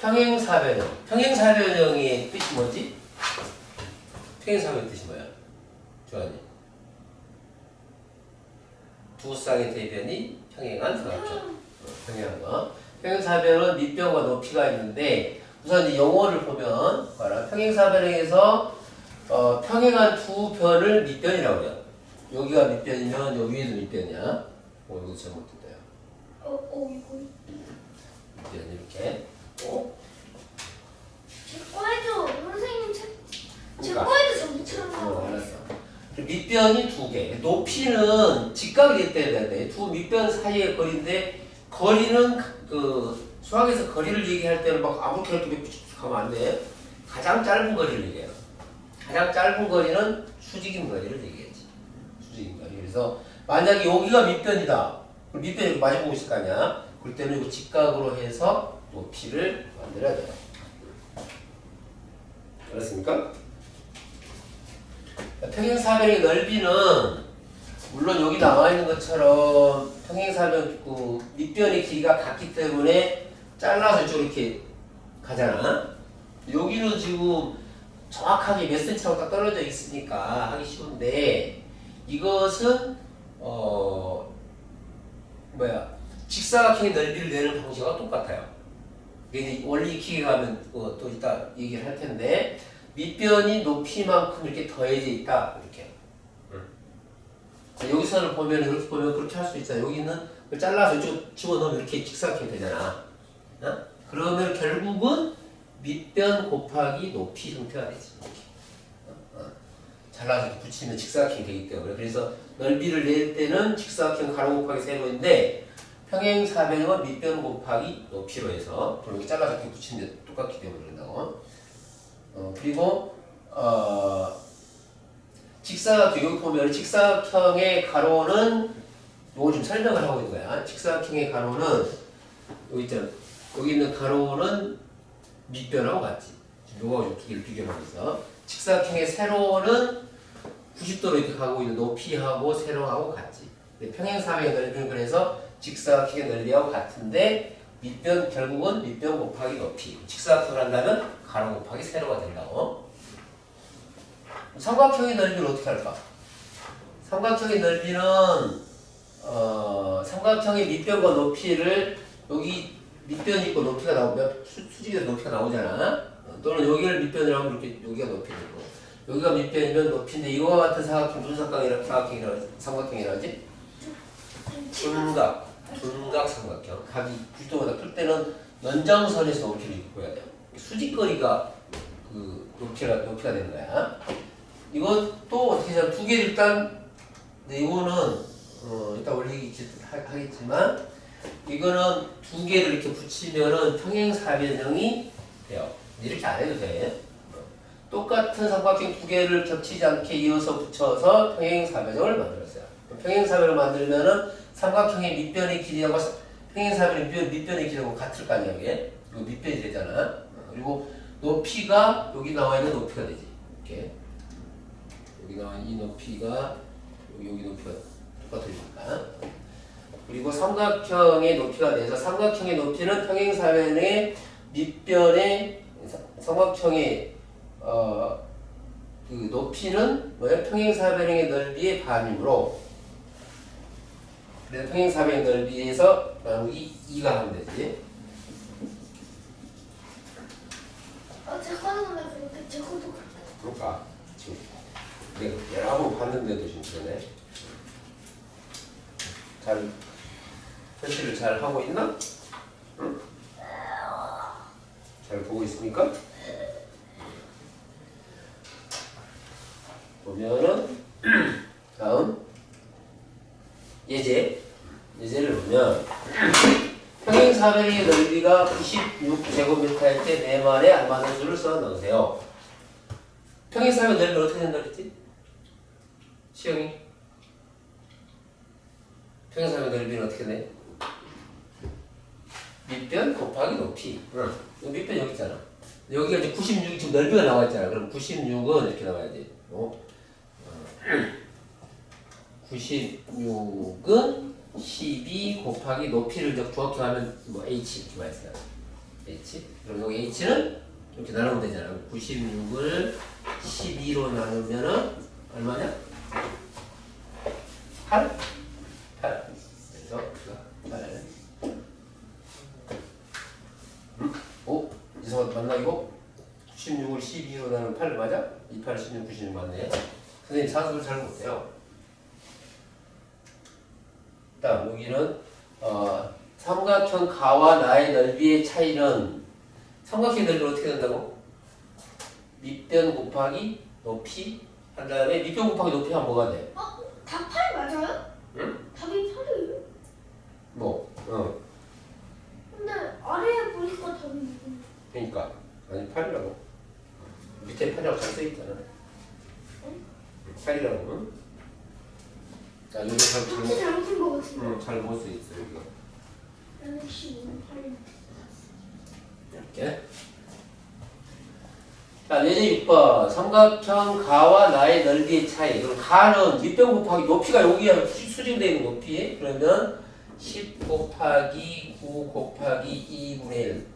평행사변형. 평행사변형의 뜻이 뭐지? 평행사변 뜻이 뭐야? 조한이. 두 쌍의 대변이 평행한 사각형. 어, 평행한 거. 평행사변은 밑변과 높이가 있는데 우선 이 용어를 보면 봐라. 평행사변형에서 어, 평행한 두 변을 밑변이라고 해요. 여기가 밑변이면 여기 위에도 밑변이야. 어, 이거 잘못됐다. 요 어, 어, 이거. 밑변 이렇게. 어? 제 거에도, 선생님 책, 제 그러니까. 거에도 전부처럼 어, 알았어. 있어. 그리고 밑변이 두 개. 높이는 직각이 돼야 되는데 두 밑변 사이의 거리인데 거리는 그 수학에서 거리를 얘기할 때는 막 아무렇게 이렇게 몇 가면 안 돼. 가장 짧은 거리를 얘기해요. 가장 짧은 거리는 수직인 거리를 얘기하지. 수직인 거리. 그래서 만약에 여기가 밑변이다. 그럼 밑변이 이렇게 마주보고 있을 거 아니야. 그럴 때는 이거 직각으로 해서 높이를 만들어야 돼요. 알았습니까? 평행사변의 넓이는 물론 여기 나와 있는 것처럼 평행사변 그 밑변의 길이가 같기 때문에 잘라서 이쪽으로 이렇게 가잖아. 여기는 지금 정확하게 몇 센치라고 딱 떨어져 있으니까 하기 쉬운데 이것은 어 뭐야 직사각형의 넓이를 내는 방식과 똑같아요. 이게 원리 익히게 가면 어, 또 이따 얘기를 할 텐데 밑변이 높이만큼 이렇게 더해져 있다 이렇게. 자, 여기서는 보면 이렇게 보면 그렇게 할 수 있어. 여기는 잘라서 이쪽 집어넣으면 이렇게 직사각형이 되잖아. 어? 그러면 결국은 밑변 곱하기 높이 형태가 되지. 어, 어. 잘라서 붙이면 직사각형이 되기 때문에 그래서 넓이를 낼 때는 직사각형 가로 곱하기 세로인데 평행사변은 밑변 곱하기 높이로 해서 이렇게 잘라서 이렇게 붙이는데 똑같기 때문에 그런다고. 어, 그리고 어, 직사각형 여기 보면 직사각형의 가로는 요거 좀 설명을 하고 있는 거야. 직사각형의 가로는 여기 있잖아. 여기 있는 가로는 밑변하고 같지. 요거 좀두 개를 비교하면서 직사각형의 세로는 90도로 이렇게 가고 있는 높이하고 세로하고 같지. 근데 평행사변의 넓이는 그래서 직사각형의 넓이하고 같은데 밑변 결국은 밑변 곱하기 높이. 직사각형을 한다면 가로 곱하기 세로가 된다고. 삼각형의 넓이는 어떻게 할까? 삼각형의 넓이는 어, 삼각형의 밑변과 높이를 여기 밑변이 있고 높이가 나오면 수, 수직에서 높이가 나오잖아. 어, 또는 여기를 밑변으로 하면 이렇게 여기가 높이 되고 여기가 밑변이면 높이인데 이와 같은 사각형 무슨 사각형이라 삼각형이라 하지? 둔각, 둔각 삼각형. 각이 90도보다 클 때는 연장선에서 높이를 보여야 돼요. 수직거리가 그 높이가 높이가 되는 거야. 이것도 어떻게 하면 두 개를 일단 네, 이거는 어, 이따 원리 하겠지만 이거는 두 개를 이렇게 붙이면은 평행사변형이 돼요. 이렇게 안 해도 돼. 어, 똑같은 삼각형 두 개를 겹치지 않게 이어서 붙여서 평행사변형을 만들었어요. 평행사변을 만들면은 삼각형의 밑변의 길이하고 사- 평행사변의 밑변, 밑변의 길이하고 같을 거 아니야, 이게? 이거 밑변이 되잖아. 어, 그리고 높이가 여기 나와 있는 높이가 되지. 이렇게. 여기 나와 있는 이 높이가 여기, 높이가 똑같으니까. 그리고 삼각형의 높이가 돼서 삼각형의 높이는 평행사변의 밑변의 사- 삼각형의 어, 그 높이는 뭐야? 평행사변의 넓이의 반이므로 그래서 평행사변의 넓이에서 나누기 2가 하면 되지. 어, 제 거는 왜 그렇게, 제 거도 그렇게. 그럴까? 지금 내가 여러 번 봤는데도 그러네. 잘 표시를 잘 하고 있나? 응? 잘 보고 있습니까? 보면은 다음 예제 400의 넓이가 96제곱미터일 때 내 말에 알맞는 수를 써 넣으세요. 평행사면 넓이 어떻게 된다 그랬지? 시영이? 평행사면 넓이는 어떻게 돼? 밑변 곱하기 높이. 응. 밑변 여기 있잖아. 여기가 이제 96, 지금 넓이가 나와 있잖아. 그럼 96은 이렇게 나와야지. 어? 어. 96은 12 곱하기 높이를 적- 정확히 하면 뭐 h 이렇게 말했어요 H. 그럼 여기 H는 이렇게 나누면 되잖아. 96을 12로 나누면은 얼마냐? 8? 8. 그래서 8. 응? 오? 이상한 맞나 이거? 96을 12로 나누면 8 맞아? 28, 16, 96 맞네. 선생님 사수를 잘 못해요. 다음 여기는 어, 삼각형 가와 나의 넓이의 차이는 삼각형 넓이 어떻게 된다고? 밑변 곱하기 높이 한 다음에 밑변 곱하기 높이 하면 뭐가 돼? 어? 다8 맞아요? 응? 답이 8이에요? 뭐? 어. 근데 아래에 보니까 답이 있고 그러니까 아니 8이라고 밑에 8이라고 잘 써있잖아 8이라고 응? 자 여기 잘 같이 잘- 잘못한 거 같은데 응, 잘못 써있어 여기가 나는 15는 8 이렇게. 자, 예제 6번. 삼각형 가와 나의 넓이의 차이. 그럼 가는 밑변 곱하기 높이가 여기에 수- 수직되어 있는 높이. 그러면 10 곱하기 9 곱하기 2분의 1.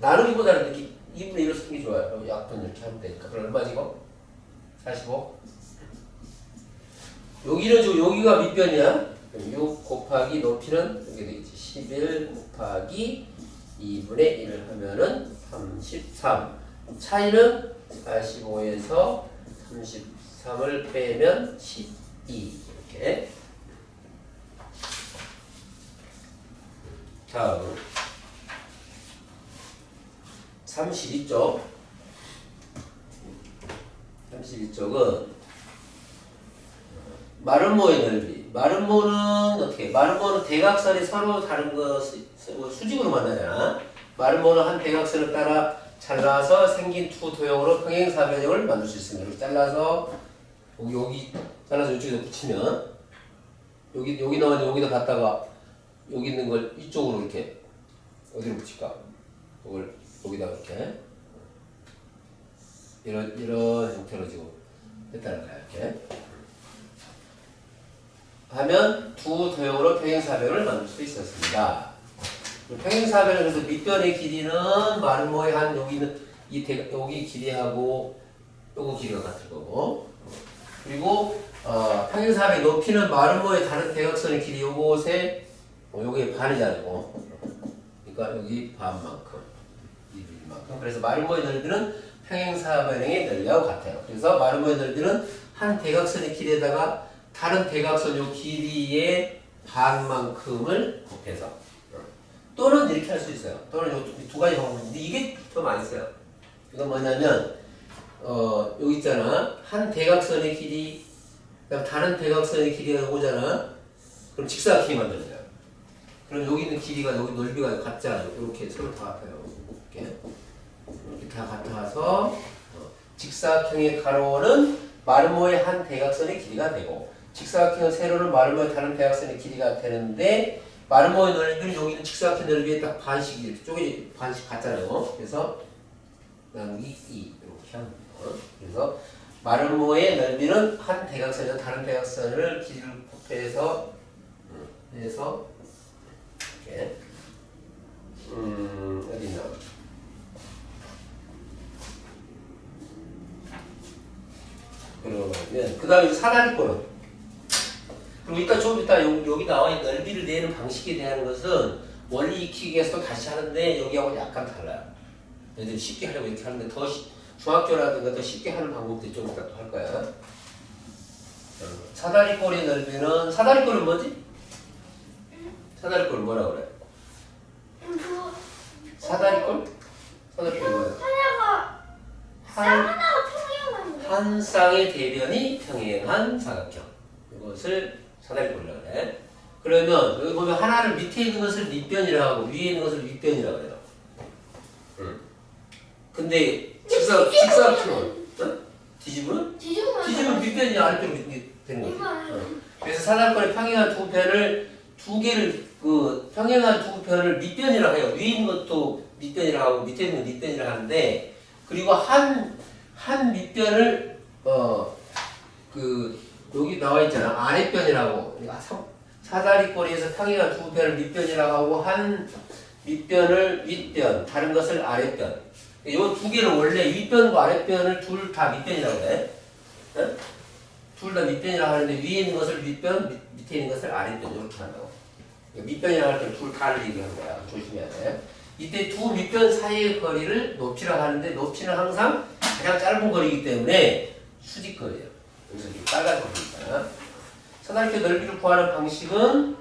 나누기보다는 이렇게 2분의 1을 쓰는 게 좋아요. 약분 이렇게 하면 되니까. 그럼 얼마지 이거? 45. 여기는 저 여기가 밑변이야. 그럼 6 곱하기 높이는 여기 되겠지. 11 곱하기 2분의 1을 하면은 33. 차이는 45에서 33을 빼면 12. 이렇게. 다음. 32쪽. 32쪽은 마름모의 넓이. 마름모는 어떻게? 마름모는 대각선이 서로 다른 거 수- 수- 수직으로 만나잖아. 마름모는 한 대각선을 따라 잘라서 생긴 두 도형으로 평행 사변형을 만들 수 있습니다. 이렇게 잘라서 여기, 여기 잘라서 이쪽에다 붙이면 여기 여기 나왔는데 여기다 갖다가 여기 있는 걸 이쪽으로 이렇게 어디로 붙일까? 이걸 여기다 이렇게 이런 이런 형태로 지금 했다는 거야 이렇게. 하면 두 도형으로 평행사변을 만들 수 있었습니다. 평행사변을 그래서 밑변의 길이는 마름모의 한 여기는 이 대, 여기 길이하고 요거 길이가 같을 거고 그리고 어, 평행사변의 높이는 마름모의 다른 대각선의 길이 요것에 어, 요게 반이잖아요. 그러니까 여기 반만큼 이만큼 그래서 마름모의 넓이는 평행사변의 넓이하고 같아요. 그래서 마름모의 넓이는 한 대각선의 길이에다가 다른 대각선 요 길이의 반만큼을 곱해서 또는 이렇게 할 수 있어요. 또는 요두 가지 방법인데 이게 더 많이 써요. 이건 뭐냐면 어 여기 있잖아 한 대각선의 길이 그다음 다른 대각선의 길이가 오잖아. 그럼 직사각형이 만들어져요. 그럼 여기 있는 길이가 여기 넓이가 같잖아요. 이렇게 서로 다 같아요. 이렇게 이렇게 다 같아서 어, 직사각형의 가로는 마르모의 한 대각선의 길이가 되고 직사각형의 세로는 마르모의 다른 대각선의 길이가 되는데 마르모의 넓이는 여기는 직사각형 넓이에 딱 반씩 이렇게 쪼개 반씩 같잖아요. 그래서 나누기 2 이렇게 하는 거예요. 그래서 마르모의 넓이는 한 대각선이나 다른 대각선을 길이를 곱해서 음, 해서 이렇게 음 어디 있나? 그러면 그 다음에 사다리꼴은 그리고 이따 좀 이따 여기, 여기 나와 있는 넓이를 내는 방식에 대한 것은 원리 익히기에서 또 다시 하는데 여기하고 약간 달라요. 얘들이 쉽게 하려고 이렇게 하는데 더 쉬- 중학교라든가 더 쉽게 하는 방법도 좀 이따 또 할 거야. 어, 사다리꼴의 넓이는 사다리꼴은 뭐지? 사다리꼴 뭐라 그래? 사다리꼴? 사다리꼴 뭐야? 하나가 한, 한 쌍의 대변이 평행한 사각형. 이것을 사다리꼴이라고 그래. 그러면 여기 보면 하나를 밑에 있는 것을 밑변이라고 하고 위에 있는 것을 윗변이라고 그래요. 응. 근데 직사 직사각형은 어? 뒤집으면 뒤집으면 뒤집으면 밑변이 아래쪽으로 이렇게 되는 거지. 응. 그래서 사다리꼴의 평행한 두 변을 두 개를 그 평행한 두 변을 밑변이라고 해요. 위에 있는 것도 밑변이라고 하고 밑에 있는 건 밑변이라고 하는데 그리고 한 한 밑변을 어그 여기 나와 있잖아 아랫변이라고 그러니까 사- 사다리꼴에서 평행한 두 변을 밑변이라고 하고 한 윗변을 윗변, 다른 것을 아랫변. 이두 개를 원래 윗변과 아랫변을 둘 다 밑변이라고 해. 둘다 밑변이라고 하는데 위에 있는 것을 윗변, 밑- 밑에 있는 것을 아랫변 이렇게 한다고. 그러니까 밑변이라고 할 때둘 다를 얘기하는 거야. 조심해야 돼. 이때 두 밑변 사이의 거리를 높이라고 하는데 높이는 항상 가장 짧은 거리이기 때문에 수직거리예요. 여기서 이렇게 빨간 거리니까. 사다리표 넓이를 구하는 방식은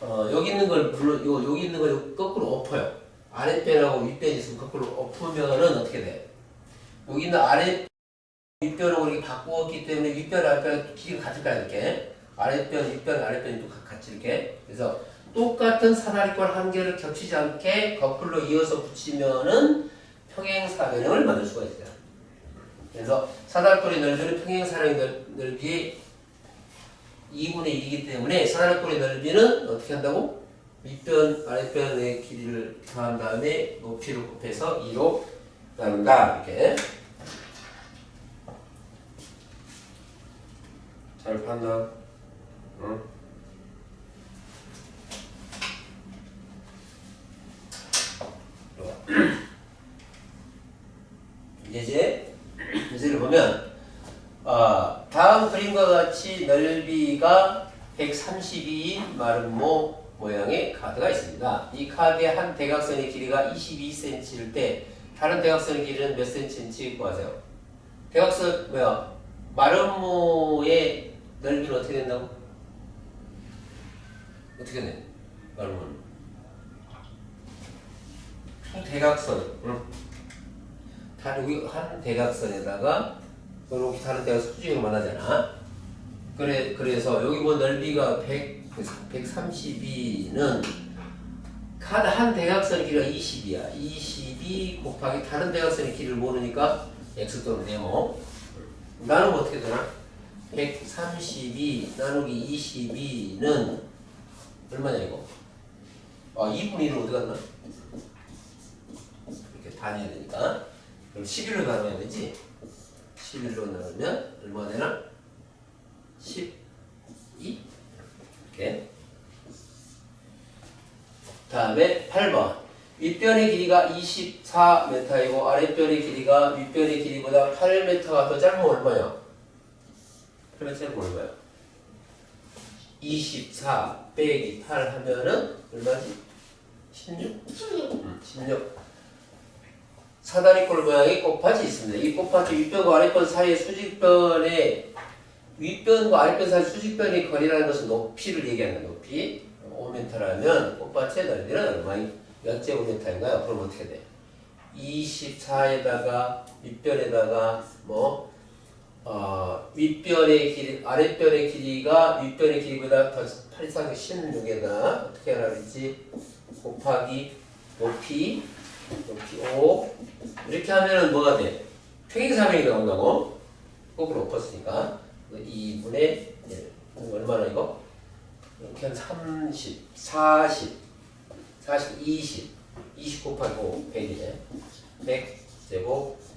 어, 여기 있는 걸 물론 요 여기 있는 걸 거꾸로 엎어요. 아랫변하고 윗변이 있으면 거꾸로 엎으면은 어떻게 돼? 여기 있는 아랫 윗변하고 이렇게 바꾸었기 때문에 윗변 아랫변 길이가 같을까 이렇게 아랫변 윗변 아랫변이 또 가- 같이 이렇게 그래서 똑같은 사다리꼴 한 개를 겹치지 않게 거꾸로 이어서 붙이면은 평행사변형을 만들 수가 있어요. 그래서 사다리꼴의 넓이는 평행사변 넓- 넓이의 2분의 1이기 때문에 사다리꼴의 넓이는 어떻게 한다고? 윗변, 아랫변의 길이를 더한 다음에 높이를 곱해서 2로 나눈다. 이렇게. 잘 판다. 응? 이제를 보면 아, 다음 그림과 같이 넓이가 132인 마름모 모양의 카드가 있습니다. 이 카드의 한 대각선의 길이가 22cm일 때 다른 대각선의 길이는 몇 cm인지 구하세요. 대각선 뭐야? 마름모의 넓이는 어떻게 된다고? 어떻게 돼? 마름모는 두 대각선. 응. 다 여기 한 대각선에다가 이렇게 다른 대각선 수직으로 만나잖아. 그래 그래서 여기 뭐 넓이가 100 132는 카드 한 대각선 길이가 20이야. 22 곱하기 다른 대각선의 길이를 모르니까 x 또는 네모. 나누면 어떻게 되나? 132 나누기 22는 얼마냐 이거? 아 2분의 1은 어디 갔나? 이렇게 반해야 되니까 그럼 11로 나눠야 되지? 11로 나누면 얼마 되나? 12 이렇게 다음에 8번 윗변의 길이가 24m이고 아랫변의 길이가 윗변의 길이보다 8m가 더 짧으면 얼마야? 8m 짧으면 얼마야? 24 빼기 8 하면은 얼마지? 16? 16. 음, 16 사다리꼴 모양의 꽃밭이 있습니다. 이 꽃밭의 윗변과 아랫변 사이의 수직변의 윗변과 아랫변 사이 수직변의 거리라는 것은 높이를 얘기하는. 높이 5m라면 꽃밭의 넓이는 얼마인 몇 제곱미터인가요? 그럼 어떻게 돼? 24에다가 윗변에다가 뭐 어, 윗변의 길이 아랫변의 길이가 윗변의 길이보다 더 8이상 16에다 어떻게 하라 그랬지? 곱하기 높이 높이 5 이렇게 하면은 뭐가 돼? 평행사변이 나온다고? 거꾸로 엎었으니까 2분의 1 얼마나 이거? 이렇게 한 30, 40, 40, 20 20 곱하기 5 100이네 100 제곱미터